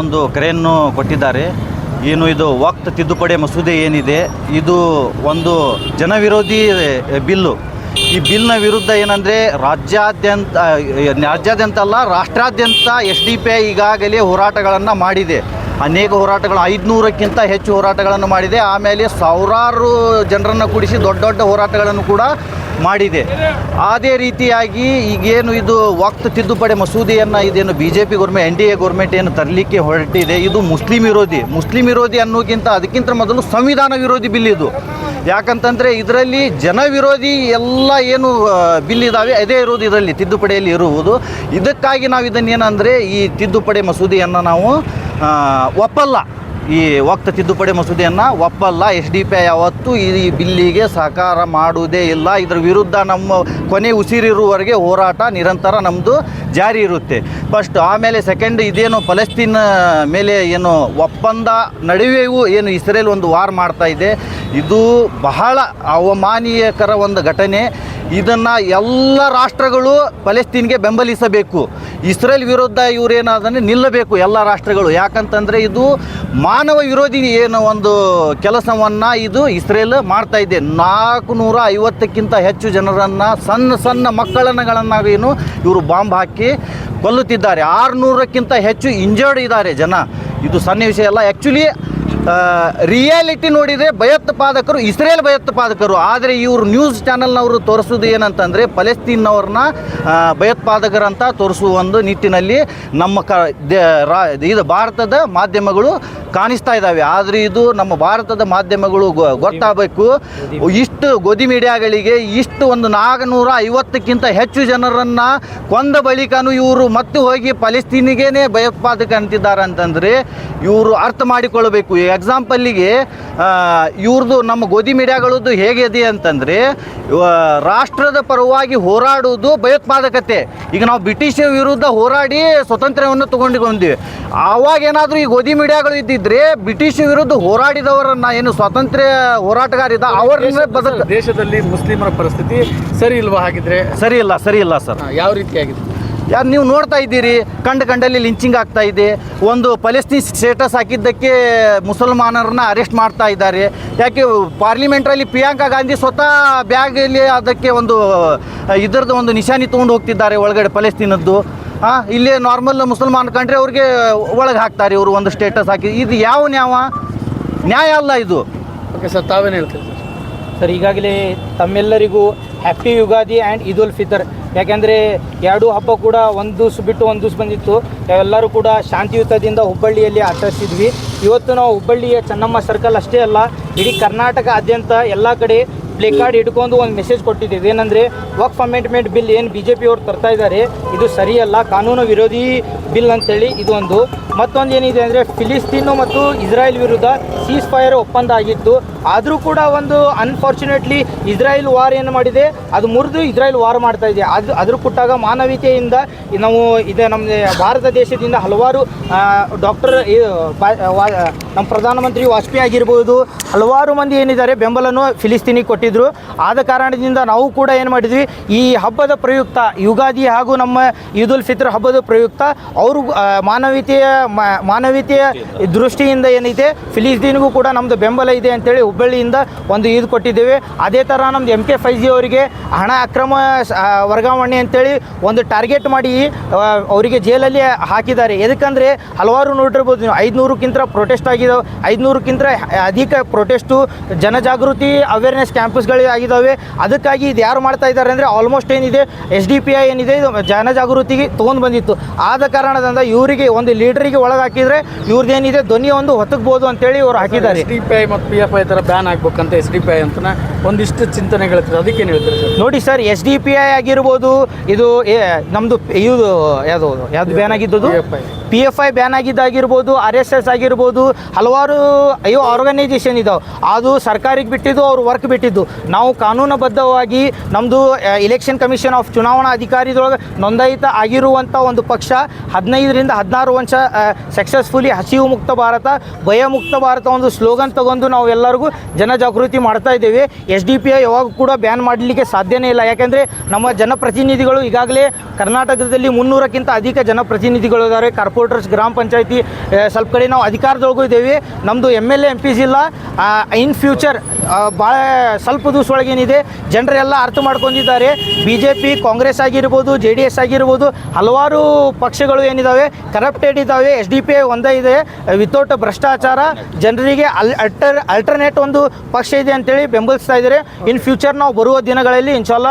ಒಂದು ಕರೆಯನ್ನು ಕೊಟ್ಟಿದ್ದಾರೆ. ಏನು ಇದು ವಕ್ತ ತಿದ್ದುಪಡಿ ಮಸೂದೆ ಏನಿದೆ? ಇದು ಒಂದು ಜನವಿರೋಧಿ ಬಿಲ್ಲು. ಈ ಬಿಲ್ನ ವಿರುದ್ಧ ಏನಂದರೆ ರಾಜ್ಯಾದ್ಯಂತ ರಾಜ್ಯಾದ್ಯಂತ ಅಲ್ಲ, ರಾಷ್ಟ್ರಾದ್ಯಂತ ಎಸ್ ಡಿ ಪಿ ಐ ಈಗಾಗಲೇ ಹೋರಾಟಗಳನ್ನು ಮಾಡಿದೆ. ಅನೇಕ ಹೋರಾಟಗಳು, ಐದುನೂರಕ್ಕಿಂತ ಹೆಚ್ಚು ಹೋರಾಟಗಳನ್ನು ಮಾಡಿದೆ. ಆಮೇಲೆ ಸಾವಿರಾರು ಜನರನ್ನು ಕೂಡಿಸಿ ದೊಡ್ಡ ದೊಡ್ಡ ಹೋರಾಟಗಳನ್ನು ಕೂಡ ಮಾಡಿದೆ. ಅದೇ ರೀತಿಯಾಗಿ ಈಗೇನು ಇದು ವಕ್ತ್ ತಿದ್ದುಪಡಿ ಮಸೂದೆಯನ್ನು ಇದೇನು B J P government N D A government ಏನು ತರಲಿಕ್ಕೆ ಹೊರಟಿದೆ. ಇದು ಮುಸ್ಲಿಂ ವಿರೋಧಿ. ಮುಸ್ಲಿಂ ವಿರೋಧಿ ಅನ್ನೋಕ್ಕಿಂತ ಅದಕ್ಕಿಂತ ಮೊದಲು ಸಂವಿಧಾನ ವಿರೋಧಿ ಬಿಲ್ ಇದು. ಯಾಕಂತಂದರೆ ಇದರಲ್ಲಿ ಜನ ವಿರೋಧಿ ಎಲ್ಲ ಏನು ಬಿಲ್ ಇದ್ದಾವೆ ಅದೇ ಇರೋದು ಇದರಲ್ಲಿ ತಿದ್ದುಪಡಿಯಲ್ಲಿ ಇರುವುದು. ಇದಕ್ಕಾಗಿ ನಾವು ಇದನ್ನೇನಂದರೆ ಈ ತಿದ್ದುಪಡಿ ಮಸೂದೆಯನ್ನು ನಾವು ಒಪ್ಪಲ್ಲ. ಈ ವಕ್ತ ತಿದ್ದುಪಡಿ ಮಸೂದೆಯನ್ನು ಒಪ್ಪಲ್ಲ. ಎಸ್ ಡಿ ಪಿ ಯಾವತ್ತೂ ಈ ಬಿಲ್ಲಿಗೆ ಸಹಕಾರ ಮಾಡುವುದೇ ಇಲ್ಲ. ಇದರ ವಿರುದ್ಧ ನಮ್ಮ ಕೊನೆ ಉಸಿರಿರುವವರೆಗೆ ಹೋರಾಟ ನಿರಂತರ ನಮ್ಮದು ಜಾರಿ ಇರುತ್ತೆ. ಫಸ್ಟ್ ಆಮೇಲೆ ಸೆಕೆಂಡ್ ಇದೇನು ಫಲಸ್ತೀನ್ ಮೇಲೆ ಏನು ಒಪ್ಪಂದ ನಡುವೆಯೂ ಏನು ಇಸ್ರೇಲ್ ಒಂದು ವಾರ್ ಮಾಡ್ತಾ ಇದೆ. ಇದು ಬಹಳ ಅವಮಾನೀಯಕರ ಒಂದು ಘಟನೆ. ಇದನ್ನು ಎಲ್ಲ ರಾಷ್ಟ್ರಗಳು ಫಲಸ್ತೀನ್ಗೆ ಬೆಂಬಲಿಸಬೇಕು. ಇಸ್ರೇಲ್ ವಿರುದ್ಧ ಇವರೇನಾದ್ರೆ ನಿಲ್ಲಬೇಕು ಎಲ್ಲ ರಾಷ್ಟ್ರಗಳು. ಯಾಕಂತಂದರೆ ಇದು ಮಾನವ ವಿರೋಧಿ ಏನು ಒಂದು ಕೆಲಸವನ್ನು ಇದು ಇಸ್ರೇಲ್ ಮಾಡ್ತಾ ಇದೆ. ನಾಲ್ಕು ನೂರ ಐವತ್ತಕ್ಕಿಂತ ಹೆಚ್ಚು ಜನರನ್ನು ಸಣ್ಣ ಸಣ್ಣ ಮಕ್ಕಳನ್ನುಗಳನ್ನಾಗೇನು ಇವರು ಬಾಂಬ್ ಹಾಕಿ ಕೊಲ್ಲುತ್ತಿದ್ದಾರೆ. ಆರುನೂರಕ್ಕಿಂತ ಹೆಚ್ಚು ಇಂಜರ್ಡ್ ಇದ್ದಾರೆ ಜನ. ಇದು ಸಣ್ಣ ವಿಷಯ ಆ್ಯಕ್ಚುಲಿ ರಿಯಾಲಿಟಿ ನೋಡಿದರೆ ಭಯೋತ್ಪಾದಕರು, ಇಸ್ರೇಲ್ ಭಯೋತ್ಪಾದಕರು. ಆದರೆ ಇವರು ನ್ಯೂಸ್ ಚಾನಲ್ನವರು ತೋರಿಸೋದು ಏನಂತಂದರೆ ಫಲಸ್ತೀನ್ನವ್ರನ್ನ ಭಯೋತ್ಪಾದಕರಂತ ತೋರಿಸುವ ಒಂದು ನಿಟ್ಟಿನಲ್ಲಿ ನಮ್ಮ ಕ ಇದು ಭಾರತದ ಮಾಧ್ಯಮಗಳು ಕಾಣಿಸ್ತಾ ಇದ್ದಾವೆ. ಆದರೆ ಇದು ನಮ್ಮ ಭಾರತದ ಮಾಧ್ಯಮಗಳು ಗೊತ್ತಾಗಬೇಕು. ಇಷ್ಟು ಗೋಧಿ ಮೀಡಿಯಾಗಳಿಗೆ ಇಷ್ಟು ಒಂದು ನಾಲ್ಕುನೂರ ಐವತ್ತಕ್ಕಿಂತ ಹೆಚ್ಚು ಜನರನ್ನು ಕೊಂದ ಬಳಿಕನೂ ಇವರು ಮತ್ತೆ ಹೋಗಿ ಫಲಸ್ತೀನಿಗೇನೆ ಭಯೋತ್ಪಾದಕ ಅಂತಿದ್ದಾರೆ ಅಂತಂದರೆ ಇವರು ಅರ್ಥ ಮಾಡಿಕೊಳ್ಳಬೇಕು ಎಕ್ಸಾಂಪಲ್ಲಿಗೆ ಇವ್ರದ್ದು ನಮ್ಮ ಗೋಧಿ ಮೀಡಿಯಾಗಳದ್ದು ಹೇಗಿದೆ ಅಂತಂದರೆ ರಾಷ್ಟ್ರದ ಪರವಾಗಿ ಹೋರಾಡುವುದು ಭಯೋತ್ಪಾದಕತೆ. ಈಗ ನಾವು ಬ್ರಿಟಿಷ್ ವಿರುದ್ಧ ಹೋರಾಡಿ ಸ್ವತಂತ್ರವನ್ನು ತೊಗೊಂಡಿಕೊಂಡಿವಿ. ಆವಾಗೇನಾದರೂ ಆವಾಗ ಏನಾದರೂ ಈ ಗೋಧಿ ಮೀಡಿಯಾಗಳು ಇದ್ದಿದ್ರೆ ಬ್ರಿಟಿಷ್ ವಿರುದ್ಧ ಹೋರಾಡಿದವರನ್ನ ಏನು ಸ್ವಾತಂತ್ರ್ಯ ಹೋರಾಟಗಾರಿದ ಅವರನ್ನ ಬದಲು ದೇಶದಲ್ಲಿ ಮುಸ್ಲಿಮರ ಪರಿಸ್ಥಿತಿ ಸರಿ ಇಲ್ವಾ ಹಾಗಿದ್ರೆ? ಸರಿ ಇಲ್ಲ ಸರಿ ಇಲ್ಲ ಸರ್. ಯಾವ ರೀತಿಯಾಗಿದೆ ಯಾರು ನೀವು ನೋಡ್ತಾ ಇದ್ದೀರಿ? ಕಂಡು ಕಂಡಲ್ಲಿ ಲಿಂಚಿಂಗ್ ಆಗ್ತಾ ಇದೆ. ಒಂದು ಫಲಸ್ತೀನ್ ಸ್ಟೇಟಸ್ ಹಾಕಿದ್ದಕ್ಕೆ ಮುಸಲ್ಮಾನರನ್ನ ಅರೆಸ್ಟ್ ಮಾಡ್ತಾ ಇದ್ದಾರೆ. ಯಾಕೆ ಪಾರ್ಲಿಮೆಂಟ್ರಲ್ಲಿ ಪ್ರಿಯಾಂಕಾ ಗಾಂಧಿ ಸ್ವತಃ ಬ್ಯಾಗಲ್ಲಿ ಅದಕ್ಕೆ ಒಂದು, ಇದರದ್ದು ಒಂದು ನಿಶಾನಿ ತೊಗೊಂಡು ಹೋಗ್ತಿದ್ದಾರೆ ಒಳಗಡೆ ಫಲಸ್ತೀನದ್ದು ಹಾಂ ಇಲ್ಲೇ ನಾರ್ಮಲ್ ಮುಸಲ್ಮಾನ್ ಕಂಡ್ರೆ ಅವ್ರಿಗೆ ಒಳಗೆ ಹಾಕ್ತಾರೆ ಇವರು ಒಂದು ಸ್ಟೇಟಸ್ ಹಾಕಿ. ಇದು ಯಾವ ನ್ಯಾವ? ನ್ಯಾಯ ಅಲ್ಲ ಇದು. ಓಕೆ ಸರ್ ತಾವೇನು ಹೇಳ್ತೀರಿ ಸರ್, ಈಗಾಗಲೇ ತಮ್ಮೆಲ್ಲರಿಗೂ ಹ್ಯಾಪಿ ಯುಗಾದಿ ಆ್ಯಂಡ್ ಈದ್ ಉಲ್ ಫಿತರ್ ಯಾಕೆಂದರೆ ಎರಡೂ ಹಬ್ಬ ಕೂಡ ಒಂದು ದಿವಸ ಬಿಟ್ಟು ಒಂದು ದಿವಸ ಬಂದಿತ್ತು. ಎಲ್ಲರೂ ಕೂಡ ಶಾಂತಿಯುತದಿಂದ ಹುಬ್ಬಳ್ಳಿಯಲ್ಲಿ ಆಚರಿಸಿದ್ವಿ. ಇವತ್ತು ನಾವು ಹುಬ್ಬಳ್ಳಿಯ ಚೆನ್ನಮ್ಮ ಸರ್ಕಲ್ ಅಷ್ಟೇ ಅಲ್ಲ, ಇಡೀ ಕರ್ನಾಟಕದಾದ್ಯಂತ ಎಲ್ಲ ಕಡೆ ಪ್ಲೇ ಕಾರ್ಡ್ ಹಿಡ್ಕೊಂಡು ಒಂದು ಮೆಸೇಜ್ ಕೊಟ್ಟಿದ್ದೀವಿ. ಏನಂದರೆ ವಕ್ಫ್ ಅಮೆಂಡ್ಮೆಂಟ್ ಬಿಲ್ ಏನು ಬಿ ಜೆ ಪಿಯವರು ತರ್ತಾ ಇದ್ದಾರೆ, ಇದು ಸರಿಯಲ್ಲ, ಕಾನೂನು ವಿರೋಧಿ ಬಿಲ್ ಅಂತೇಳಿ ಇದೊಂದು ಮತ್ತೊಂದು ಏನಿದೆ ಅಂದರೆ ಫಿಲಿಸ್ತೀನು ಮತ್ತು ಇಸ್ರಾಯೇಲ್ ವಿರುದ್ಧ ಸೀಸ್ ಫೈರ್ ಒಪ್ಪಂದ ಆಗಿತ್ತು. ಆದರೂ ಕೂಡ ಒಂದು ಅನ್ಫಾರ್ಚುನೇಟ್ಲಿ ಇಸ್ರಾಯೇಲ್ ವಾರ್ ಏನು ಮಾಡಿದೆ, ಅದು ಮುರಿದು ಇಸ್ರಾಯೇಲ್ ವಾರ್ ಮಾಡ್ತಾ ಇದೆ. ಅದು, ಅದ್ರ ಕೊಟ್ಟಾಗ ಮಾನವೀಯತೆಯಿಂದ ನಾವು ಇದೆ ನಮ್ಮ ಭಾರತ ದೇಶದಿಂದ ಹಲವಾರು ಡಾಕ್ಟರ್ ನಮ್ಮ ಪ್ರಧಾನಮಂತ್ರಿ ವಾಜಪೇಯಿ ಆಗಿರ್ಬೋದು, ಹಲವಾರು ಮಂದಿ ಏನಿದ್ದಾರೆ ಬೆಂಬಲನು ಫಿಲಿಸ್ತೀನಿಗೆ ಕೊಟ್ಟಿದ್ರು. ಆದ ಕಾರಣದಿಂದ ನಾವು ಕೂಡ ಏನು ಮಾಡಿದ್ವಿ, ಈ ಹಬ್ಬದ ಪ್ರಯುಕ್ತ, ಯುಗಾದಿ ಹಾಗೂ ನಮ್ಮ ಈದ್ ಉಲ್ ಫಿತ್ರ್ ಹಬ್ಬದ ಪ್ರಯುಕ್ತ ಅವರು ಮಾನವೀಯತೆಯ ಮಾನವೀಯತೆಯ ದೃಷ್ಟಿಯಿಂದ ಏನಿದೆ ಫಿಲಿಸ್ತೀನಿಗೂ ಕೂಡ ನಮ್ಮದು ಬೆಂಬಲ ಇದೆ ಅಂತೇಳಿ ಹುಬ್ಬಳ್ಳಿಯಿಂದ ಒಂದು ಇದು ಕೊಟ್ಟಿದ್ದೇವೆ. ಅದೇ ಥರ ನಮ್ಮದು ಎಂ ಕೆ ಫೈವ್ ಜಿ ಅವರಿಗೆ ಹಣ ಅಕ್ರಮ ವರ್ಗಾವಣೆ ಅಂತೇಳಿ ಒಂದು ಟಾರ್ಗೆಟ್ ಮಾಡಿ ಅವರಿಗೆ ಜೈಲಲ್ಲಿ ಹಾಕಿದ್ದಾರೆ. ಎದಕ್ಕಂದರೆ ಹಲವಾರು ನೋಡಿರ್ಬೋದು ನೀವು, ಐದುನೂರಕ್ಕಿಂತ ಪ್ರೊಟೆಸ್ಟ್ ಆಗಿದಾವೆ, ಐದುನೂರಕ್ಕಿಂತ ಅಧಿಕ ಪ್ರೊಟೆಸ್ಟು ಜನಜಾಗೃತಿ ಅವೇರ್ನೆಸ್ ಕ್ಯಾಂಪಸ್ಗಳು ಆಗಿದ್ದಾವೆ ಅದಕ್ಕಾಗಿ ಇದು ಯಾರು ಮಾಡ್ತಾ ಇದ್ದಾರೆ ಅಂದರೆ ಆಲ್ಮೋಸ್ಟ್ ಏನಿದೆ ಎಸ್ ಡಿ ಪಿ ಐ ಏನಿದೆ, ಇದು ಜನಜಾಗೃತಿಗೆ ತೊಗೊಂಡು ಬಂದಿತ್ತು. ಆದ ಕಾರಣದಿಂದ ಇವರಿಗೆ ಒಂದು ಲೀಡರಿಗೆ ಒಳಗೆ ಹಾಕಿದರೆ ಇವ್ರದ್ದೇನಿದೆ ಧ್ವನಿ ಒಂದು ಹೊತ್ತಕ್ಬೋದು ಅಂತೇಳಿ ಇವರು ಹಾಕಿದ್ದಾರೆ. ಎಸ್ ಡಿ ಪಿ ಐ ಮತ್ತು ಪಿ ಎಫ್ ಐ ಥರ ಬ್ಯಾನ್ ಆಗ್ಬೇಕಂತ ಎಸ್ ಡಿ ಪಿ ಐ ಅಂತ ಒಂದಿಷ್ಟು ಚಿಂತನೆಗಳಿರ್ತದೆ ಅದಕ್ಕೆ ಹೇಳ್ತೀರಿ ಸರ್? ನೋಡಿ sir S D P I ಆಗಿರ್ಬೋದು ಇದು ನಮ್ದು ನಮ್ಮದು ಇದು ಯಾವುದು ಯಾವ್ದು ಬ್ಯಾನ್ ಆಗಿದ್ದದು? PFI. P F I ban ಆಗಿದ್ದಾಗಿರ್ಬೋದು R S S ಆಗಿರ್ಬೋದು ಹಲವಾರು ಅಯ್ಯೋ ಆರ್ಗನೈಸೇಷನ್ ಇದಾವೆ. ಅದು ಸರ್ಕಾರಕ್ಕೆ ಬಿಟ್ಟಿದ್ದು ಅವ್ರು ವರ್ಕ್ ಬಿಟ್ಟಿದ್ದು. ನಾವು ಕಾನೂನುಬದ್ಧವಾಗಿ ನಮ್ಮದು ಇಲೆಕ್ಷನ್ ಕಮಿಷನ್ ಆಫ್ ಚುನಾವಣಾ ಅಧಿಕಾರಿದೊಳಗೆ ನೋಂದಾಯಿತ ಆಗಿರುವಂಥ ಒಂದು ಪಕ್ಷ ಹದಿನೈದರಿಂದ ಹದಿನಾರು ವರ್ಷ ಸಕ್ಸಸ್ಫುಲಿ ಹಸಿವು ಮುಕ್ತ ಭಾರತ ಭಯ ಮುಕ್ತ ಭಾರತ ಒಂದು ಸ್ಲೋಗನ್ ತಗೊಂಡು ನಾವು ಎಲ್ಲರಿಗೂ ಜನಜಾಗೃತಿ ಮಾಡ್ತಾ ಇದ್ದೇವೆ. ಎಸ್ ಡಿ ಪಿ ಐ ಯಾವಾಗ ಕೂಡ ಬ್ಯಾನ್ ಮಾಡಲಿಕ್ಕೆ ಸಾಧ್ಯನೇ ಇಲ್ಲ. ಯಾಕೆಂದರೆ ನಮ್ಮ ಜನಪ್ರತಿನಿಧಿಗಳು ಈಗಾಗಲೇ ಕರ್ನಾಟಕದಲ್ಲಿ ಮುನ್ನೂರಕ್ಕಿಂತ ಅಧಿಕ ಜನಪ್ರತಿನಿಧಿಗಳು ಇದ್ದಾರೆ. ಕಾರ್ಪೊರೇಟರ್ಸ್ ಗ್ರಾಮ ಪಂಚಾಯತಿ ಸ್ವಲ್ಪ ಕಡೆ ನಾವು ಅಧಿಕಾರದೊಳಗೂ ಇದ್ದೇವೆ. ನಮ್ಮದು M L A, M Ps ಇಲ್ಲ. ಇನ್ ಫ್ಯೂಚರ್ ಭಾಳ ಸ್ವಲ್ಪ ದಿವಸೊಳಗೇನಿದೆ ಜನರೆಲ್ಲ ಅರ್ಥ ಮಾಡ್ಕೊಂಡಿದ್ದಾರೆ. ಬಿ ಜೆ ಪಿ ಕಾಂಗ್ರೆಸ್ ಆಗಿರ್ಬೋದು, ಜೆ ಡಿ ಎಸ್ ಆಗಿರ್ಬೋದು, ಹಲವಾರು ಪಕ್ಷಗಳು ಏನಿದ್ದಾವೆ ಕರಪ್ಟೆಡ್ ಇದ್ದಾವೆ ಎಸ್ ಡಿ ಪಿ ಐ ಒಂದೇ ಇದೆ. ವಿತೌಟ್ ಭ್ರಷ್ಟಾಚಾರ, ಜನರಿಗೆ ಅಲ್, ಅಲ್ಟರ್ ಅಲ್ಟರ್ನೇಟ್ ಒಂದು ಪಕ್ಷ ಇದೆ ಅಂತೇಳಿ ಬೆಂಬಲಿಸ್ತಾ ಇದ್ದಾರೆ ಇನ್ ಫ್ಯೂಚರ್ ನಾವು ಬರುವ ದಿನಗಳಲ್ಲಿ ಇನ್ಶಾಲ್ಲ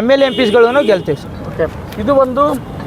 ಎಂ ಎಲ್ ಎಂ ಪಿಸ್ಗಳನ್ನು ಗೆಲ್ತೇವೆ. ಸರ್ ಓಕೆ ಇದು ಒಂದು